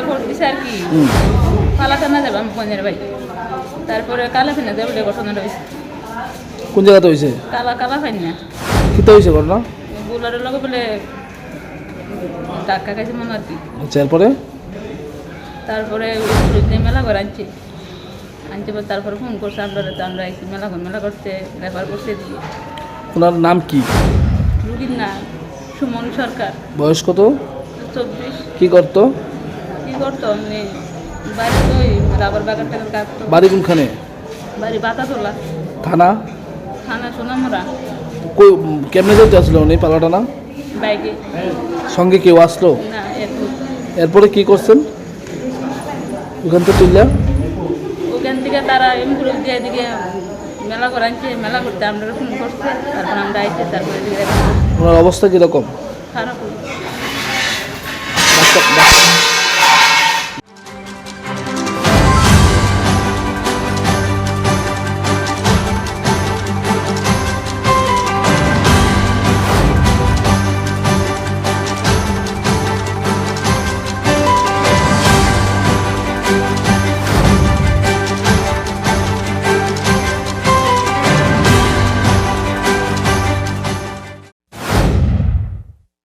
হয়েছে আর কি। পালাতে না যাবে আমি বোনের ভাই। তারপরে কালা ফেনে যাবে বলে ঘটনাটা হয়েছে কোন জায়গাতে হয়েছে কালা কালা ফাইন না কীতে হয়েছে ঘটনা? বুলারের লগে বলে ধাক্কা খাইছে মনে আর কি। আচ্ছা এরপরে? তারপরে মেলা করে আনছে। আনছে পর তারপরে ফোন করছে আমরা তো আমরা আইসি মেলা মেলা করতে রেফার করছে দিকে ওনার নাম কি? রুগীর না সুমন সরকার। বয়স কত? চব্বিশ। কি করতো? কী করতো এমনি বাড়ি ওই রাবার বাগান টাগান কাটতো বাড়ি কোনখানে? বাড়ি বাতা তোলা থানা? থানা সোনামুরা কই কেমনে যেতে আসলো? উনি পালাটা না? বাইকে। সঙ্গে কেউ আসলো? না এরপরে। কি করছেন? ওখান থেকে তুললেন ওখান থেকে তারা এমপুরে দিয়ে এদিকে মেলা করে আনছে মেলা করতে আমরা ফোন করছে তারপর আমরা আইছি তারপরে। ওনার অবস্থা কীরকম? খারাপ ডাক্তার-